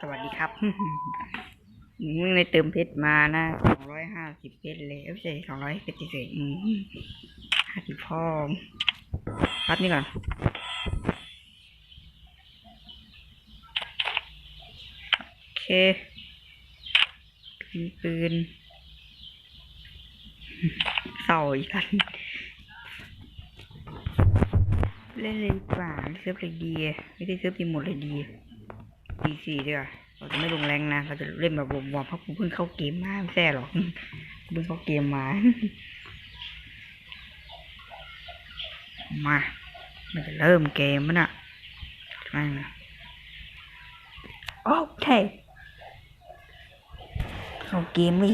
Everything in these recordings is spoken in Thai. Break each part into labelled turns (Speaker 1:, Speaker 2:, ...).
Speaker 1: สวัสดีครับมึงเลยเติมเพชรมานะสองร้อยห้าสิบเพชรเลยเอ้ยใช่สองร้อยเพชรเฉยๆอืมห้าสิบพ่อพัดนี่ก่อนโอเคมีปืนเสาอีกันเล่นเลยดีกว่าเซิร์ฟเลยดี ไม่ได้เซิร์ฟทีหมดเลยดี ดีสี่ดีกว่าเราจะไม่ลงแรงนะ เราจะเล่นแบบวอร์มๆเพราะกูเพิ่งเข้าเกมมาไม่ใช่หรอกเพิ่งเข้าเกมมา มา มันจะเริ่มเกมมันอะมาโอเคเข้าเกมเล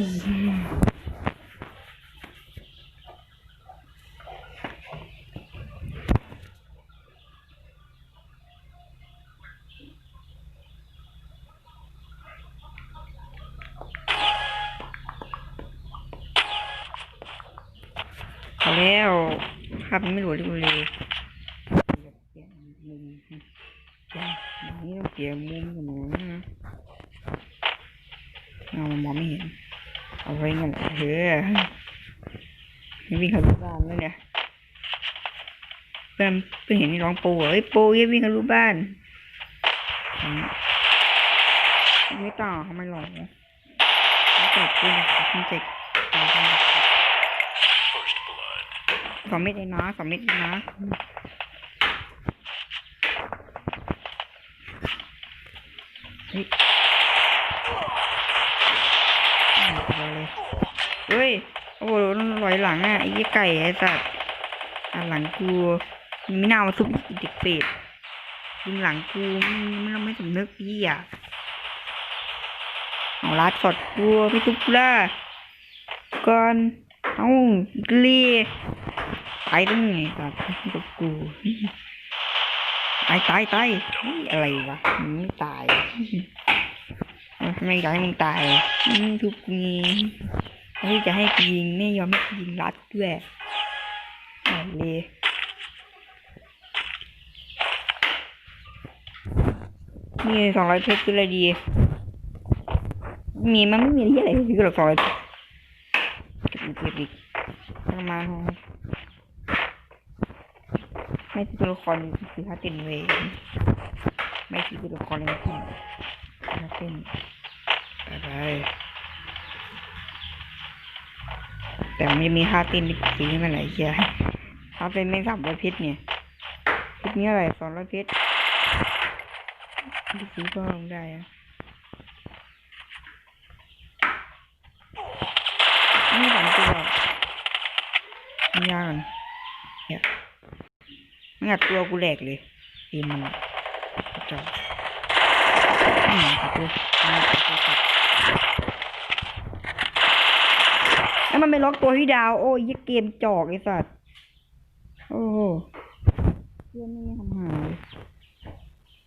Speaker 1: แล้วภาพมันไม่หลวมเลยเปลี่ยนมุมเปลี่ยอย่างนี้ต้องเปลี่ยนมุมกับหนูนะเอามองไม่เห็น เอาไว้เงี้ยเฮ้ยนี่วิ่งเข้ารูบ้านแล้วเนี่ยเพื่อนเพื่อนเห็นนี่ร้องโปเอ้ยโปเยี่ยวิ่งเข้ารูบ้านอืมไม่ต่อเขาไม่หลอกไม่จับกูนะคุณเจ็กตายกัน องเม็ดเองนะสองเม็ดเองนะเฮ้ยเอาเลยเฮ้ย โอ้โหลอยหลังอะไอ้ยี่ไก่ไอ้สัตว์หลังกูมันไม่น่ามาซุบอีเด็กเป็ดยิงหลังกูไม่ไม่ไม่สำนึกพี่อะเอาลัดสดกูพี่ทุบกูละก่อน เอาอีกลีตายตั้ไงสัตว์กับกูตายตายตายอะไรวะมึงตายทำไมอยากให้มึงตายอืมทุบกูงี้ไม่จะให้กูยิงไม่ยอมให้กูยิงรัดด้วยอ่อนเลยนี่สองร้อยเพชรคืออะไรดี มีมันไม่มีที่อะไรที่หรอกสองร้อยเพชรเก็บเพชรอีกประมาณ ไม่ใช่ตัวละครคือถ้าเต้นเวยไม่ใช่ตัวละครเลยที่ถ้าเต้นอะไรแต่ไมันจะมีค่าเต้นที่สีมันไหลเชียร์ค่าเต้นไม่สามร้อยพชรเนี่ยพชรนี้อะไรสองร้อยพชรที่ซื้อก็ลงได้อะนี่สามตัวมันยากันเนี่ย มันงัดตัวกูแหลกเลยตีมันจอบอืมขอตัวอืมขอตัวครับแล้วมันไปล็อกตัวพี่ดาว โอ้ยยเกมจอกไอ้สัตว์โอ้โหเพื่อนไม่ทำหาย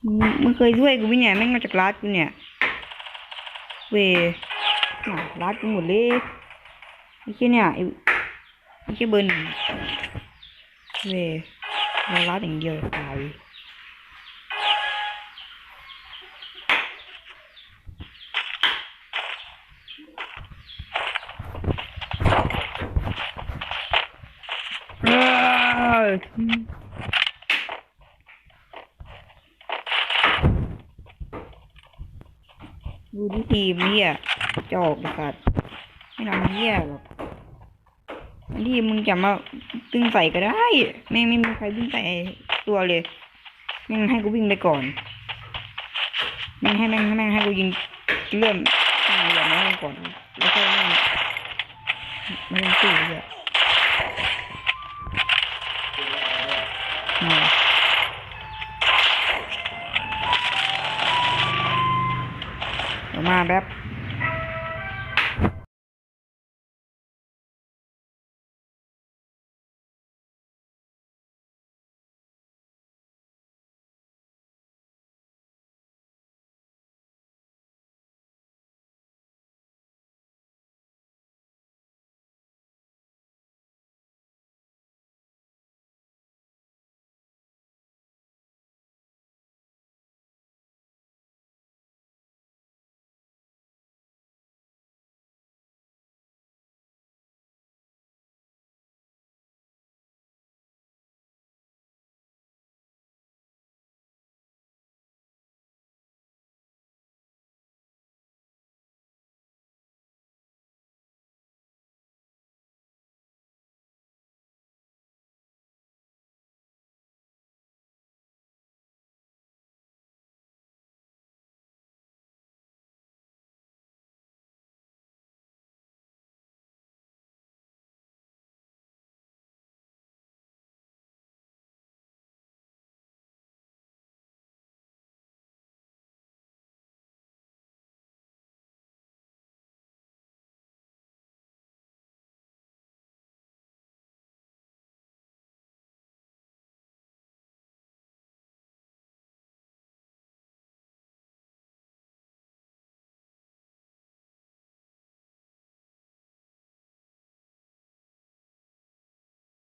Speaker 1: มึงมึงเคยช่วยกูไหมเนี่ยแม่งมาจากร้านกูเนี่ย เวน่ะร้านกูหมดเลยไอ้เชี่ยเนี่ยไอ้ไอ้เชี่ยเบิร์นเว เราร้านอย่างเดียวตายเอ้ยดูที่ทีมเนี่ยจอกสัตว์ไม่ทำเหี้ยหรอกที่มึงจะมา ตึงใส่ก็ได้ แม่งไม่มีใครวิ่งใส่ตัวเลย แม่งให้กูวิ่งไปก่อน แม่งให้แม่งให้แม่งให้กูยิงเริ่มอย่างนั้นก่อนแล้วก็แม่งไม่ต้องสู้เลยอืมเดี๋ยมาแบบ